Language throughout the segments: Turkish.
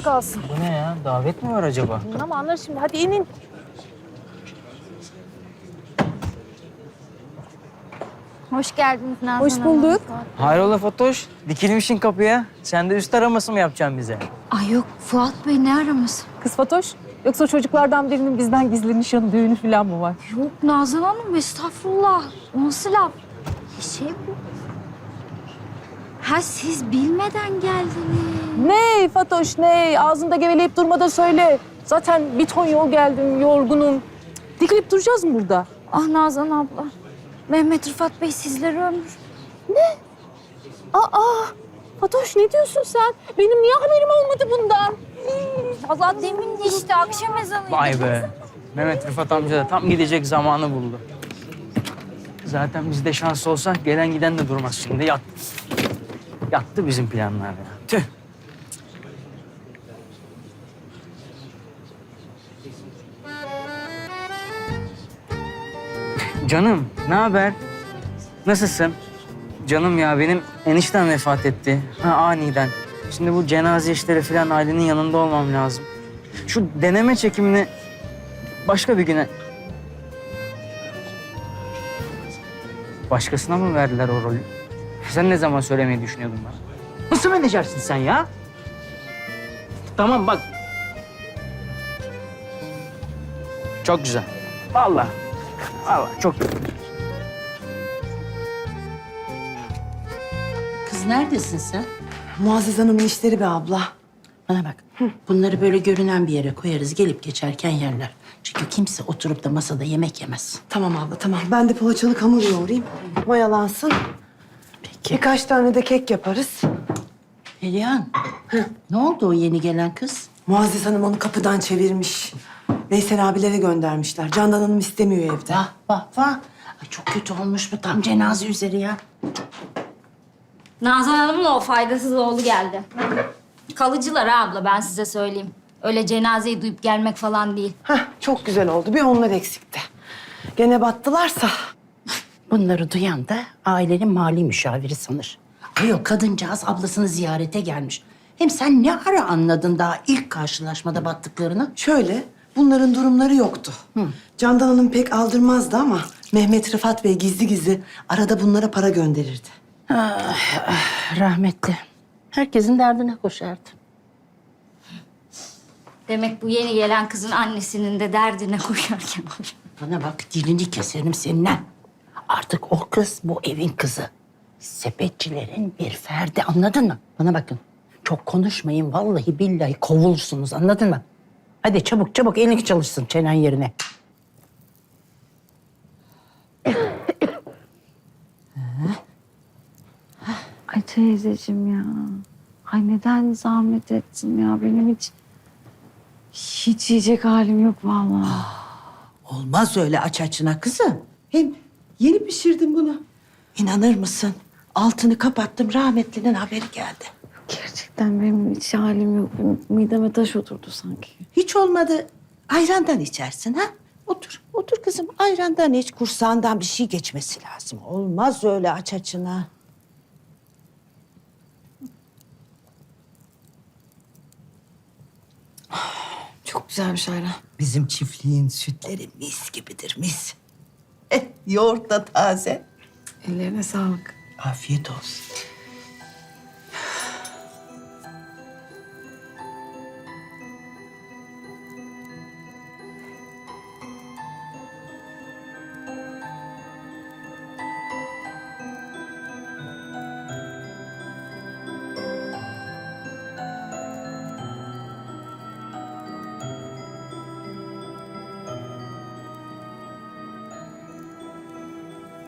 üstü kalsın. Bu ne ya? Davet mi var acaba? Ama anlar şimdi. Hadi inin. Hoş geldiniz Nazan Hoş Hanım. bulduk. Hayrola Fatoş? Dikilmişsin kapıya. Sen de üst araması mı yapacaksın bize? Ay yok Fuat Bey ne araması? Kız Fatoş. Yoksa çocuklardan birinin bizden gizli nişanı, düğünü falan mı var? Yok Nazan Hanım estağfurullah. O nasıl laf? Şey bu. Ha siz bilmeden geldiniz. Ne Fatoş ne? Ağzında geveleyip durmadan söyle. Zaten bir ton yol geldim, yorgunum. Dikilip duracağız mı burada? Ah Nazan abla. Mehmet Rıfat Bey sizleri ömür. Aa, Fatoş ne diyorsun sen? Benim niye haberim olmadı bundan? Allah demin de işte akşam ezanıydı. Vay be. Mehmet Rıfat amca da tam gidecek zamanı buldu. Zaten bizde şans olsa gelen giden de durmaz şimdi. Yat. Yattı bizim planlar ya. Tüh. Canım, ne haber? Nasılsın? Canım ya benim eniştem vefat etti. Ha aniden. Şimdi bu cenaze işleri falan ailenin yanında olmam lazım. Şu deneme çekimini başka bir güne... Başkasına mı verdiler o rolü? Sen ne zaman söylemeyi düşünüyordun bana? Nasıl menajersin sen ya? Tamam bak. Çok güzel. Vallahi. Vallahi çok güzel. Kız neredesin sen? Muazzez Hanım'ın işleri be abla. Bana bak. Bunları böyle görünen bir yere koyarız. Gelip geçerken yerler. Çünkü kimse oturup da masada yemek yemez. Tamam abla tamam. Ben de poğaçalık hamur yoğurayım. Mayalansın. Peki. Birkaç tane de kek yaparız. Perihan. Ne oldu o yeni gelen kız? Muazzez Hanım onu kapıdan çevirmiş. Veysel abilere göndermişler. Candan Hanım istemiyor evde. Vah vah vah. Ay çok kötü olmuş bu tam cenaze üzeri ya. Nazan Hanım'la o faydasız oğlu geldi. Kalıcılar ha abla ben size söyleyeyim. Öyle cenazeyi duyup gelmek falan değil. Heh, çok güzel oldu. Bir onlar eksikti. Gene battılarsa. Bunları duyan da ailenin mali müşaviri sanır. Ay o kadıncağız ablasını ziyarete gelmiş. Hem sen ne ara anladın daha ilk karşılaşmada battıklarını? Şöyle, bunların durumları yoktu. Candan Hanım pek aldırmazdı ama Mehmet Rıfat Bey gizli gizli arada bunlara para gönderirdi. Rahmetli. Herkesin derdine koşardı. Demek bu yeni gelen kızın annesinin de derdine koşarken Bana bak dilini keserim seninle. Artık o kız bu evin kızı. Sepetçilerin bir ferdi anladın mı? Bana bakın. Çok konuşmayın vallahi billahi kovulursunuz anladın mı? Hadi çabuk çabuk elini çalışsın çenen yerine. Ay teyzeciğim ya. Ay neden zahmet ettin ya? Benim hiç hiç yiyecek halim yok vallahi. Olmaz öyle aç açına kızım. Hem yeni pişirdim bunu. İnanır mısın? Altını kapattım rahmetlinin haberi geldi. Gerçekten benim hiç halim yok. Benim mideme taş oturdu sanki. Hiç olmadı ayrandan içersin ha? Otur, otur kızım ayrandan iç. Kursağından bir şey geçmesi lazım. Olmaz öyle aç açına. Çok güzelmiş ayran. Bizim çiftliğin sütleri mis gibidir mis. Yoğurt da taze. Ellerine sağlık. Afiyet olsun.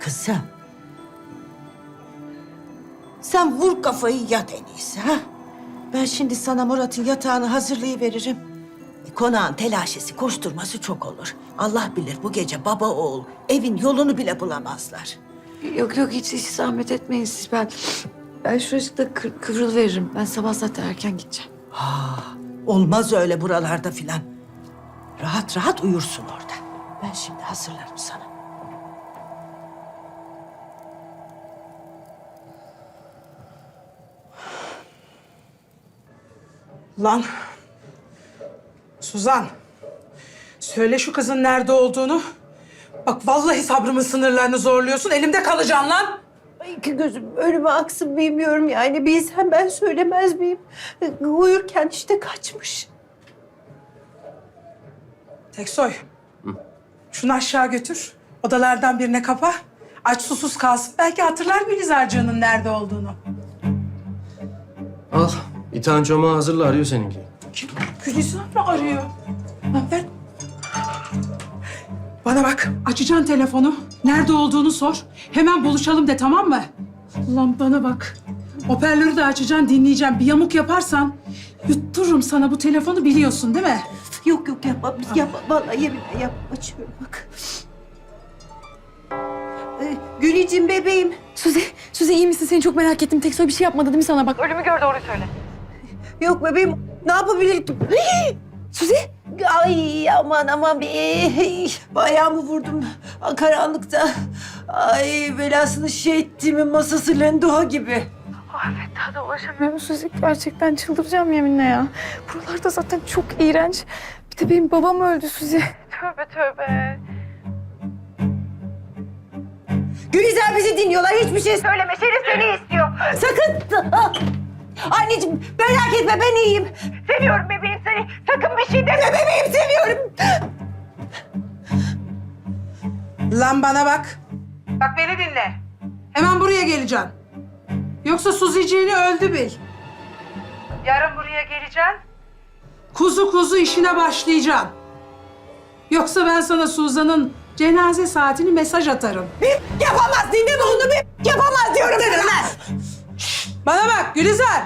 Kızım. Sen vur kafayı yat en iyisi ha. Ben şimdi sana Murat'ın yatağını hazırlayıveririm. E, Konağın telaşesi, koşturması çok olur. Allah bilir bu gece baba oğul evin yolunu bile bulamazlar. Yok yok hiç, hiç zahmet etmeyin siz. Ben ben şuracıkta kır, kıvrıl veririm. Ben sabah zaten erken gideceğim. Olmaz öyle buralarda filan. Rahat rahat uyursun orada. Ben şimdi hazırlarım sana. Lan Suzan. Söyle şu kızın nerede olduğunu. Bak vallahi sabrımın sınırlarını zorluyorsun. Elimde kalacaksın lan. Ay ki gözüm önüme aksın bilmiyorum yani. Bilsem ben söylemez miyim? Uyurken işte kaçmış. Teksoy. Şunu aşağı götür. Odalardan birine kapa. Aç susuz kalsın. Belki hatırlar Gülizarcığının nerede olduğunu. Al. İthan çomağı hazırla arıyor seninki. Kim? Gülizar mı arıyor? Lan ver. Bana bak. Açacaksın telefonu. Nerede olduğunu sor. Hemen buluşalım de tamam mı? Ulan bana bak. Hoparlörü de açacaksın dinleyeceğim. Bir yamuk yaparsan yuttururum sana bu telefonu biliyorsun değil mi? Yok yok yapma, yapma. Vallahi yeminle yapma. Açıyorum bak. Ee, Gülicim bebeğim. Suzi, Suzi iyi misin? Seni çok merak ettim. Teksoy bir şey yapmadı değil mi sana? Bak ölümü gördü doğruyu söyle. Yok bebeğim. Ne yapabilirim? Suzi? Ay aman aman bir ayağımı vurdum karanlıkta. Ay belasını şey ettiğimin masası lendoha gibi. Daha da ulaşamıyorum Suzi. Gerçekten çıldıracağım yeminle ya. Buralarda zaten çok iğrenç. Bir de benim babam öldü Suzi. Tövbe tövbe. Gülizar bizi dinliyorlar. Hiçbir şey söyleme. Şerif seni istiyor. Sakın. Anneciğim merak etme ben iyiyim. Seviyorum bebeğim seni. Sakın bir şey deme bebeğim seviyorum. Lan bana bak. Bak beni dinle. Hemen buraya geleceksin. Yoksa Suziciğini öldü bil. Yarın buraya geleceksin. Kuzu kuzu işine başlayacaksın. Yoksa ben sana Suzan'ın cenaze saatini mesaj atarım. Yapamaz dinleme onu bir. Yapamaz diyorum sana. Bana bak Gülizar.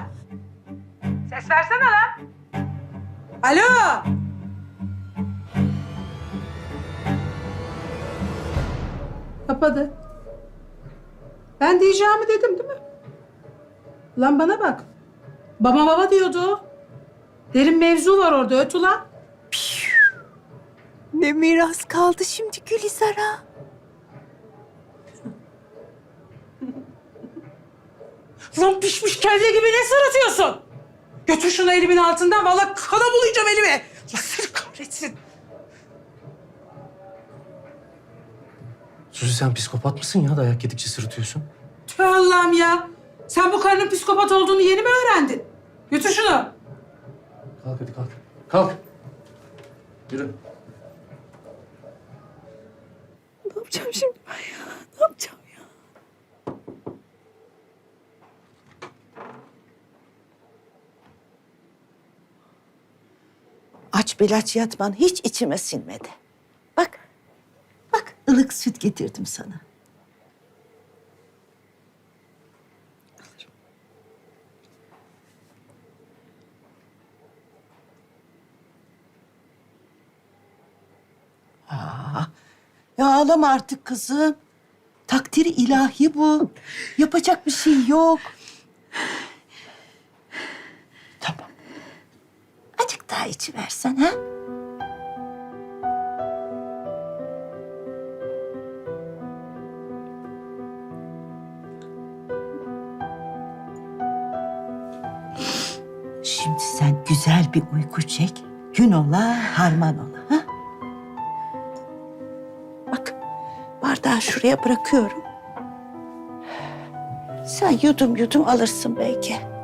Ses versene lan. Alo. Kapadı. Ben diyeceğimi dedim değil mi? Lan bana bak. Baba baba diyordu. Derin mevzu var orada öt ulan. Ne miras kaldı şimdi Gülizar'a? Lan pişmiş kelle gibi ne sırıtıyorsun? Götür şunu elimin altından. Vallahi kana bulayacağım elimi. Allah seni kahretsin. Suzi sen psikopat mısın ya dayak yedikçe sırıtıyorsun? Tüh Allah'ım ya. Sen bu karının psikopat olduğunu yeni mi öğrendin? Götür şunu. Kalk hadi kalk. Kalk. Yürü. Ne yapacağım şimdi ben ya? Ne yapacağım ya? Aç belaç yatman hiç içime sinmedi. Bak, bak ılık süt getirdim sana. Ya ağlama artık kızım. Takdiri ilahi bu. Yapacak bir şey yok. Tamam. Daha içiversen ha? Şimdi sen güzel bir uyku çek. Gün ola, harman ola. Ha? Bak, bardağı şuraya bırakıyorum. Sen yudum yudum alırsın belki.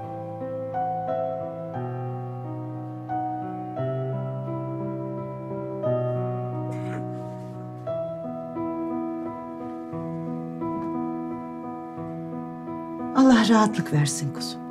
Allah rahatlık versin kuzum.